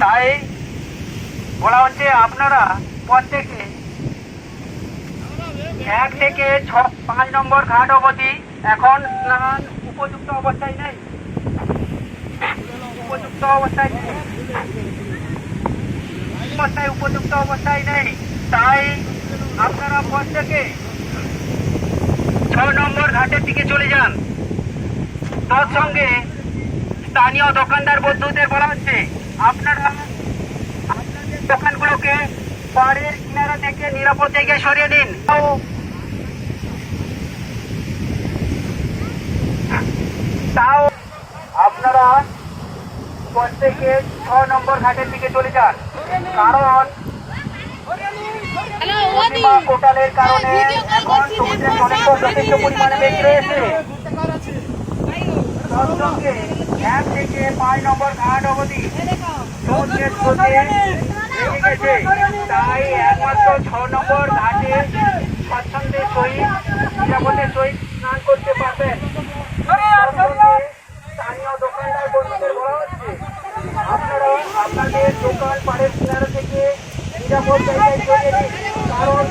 তাই বলা হচ্ছে আপনারা প্রত্যেকে এক থেকে ছ, পাঁচ নম্বর ঘাট অবধি এখন স্নান উপযুক্ত অবস্থায় নেই। উপযুক্ত অবস্থায় নেই। অবস্থায়, উপযুক্ত অবস্থায় নেই। তাই আপনারা প্রত্যেকে ছ নম্বর ঘাটের দিকে চলে যান। তৎসঙ্গে স্থানীয় দোকানদার বন্ধুদের বলা হচ্ছে, আপনারা আপনাদের দোকানগুলোকে পাড়ের কিনারা থেকে নিরাপদ জায়গায় সরিয়ে নিন। তাও আপনারা প্রত্যেকে ছ নম্বর ঘাটের দিকে চলে যান। কারণ প্রতিমা কোটালের কারণে এখন সমুদ্রের জলের তো যথেষ্ট পরিমাণে বেশি রয়েছে। এক থেকে পাঁচ নম্বর ঘাট অবধি সমুদ্রের স্রোতে ভেঙে গেছে। তাই একমাত্র ছ নম্বর ঘাটে স্বচ্ছন্দের সহিত নিরাপদের সহিত স্নান করতে পারবেন তৎসঙ্গে স্থানীয় দোকানদার বন্ধুদের বলা হচ্ছে আপনারা দোকান পাড়ের কিনারা থেকে নিরাপদ জায়গায় চলে কারণ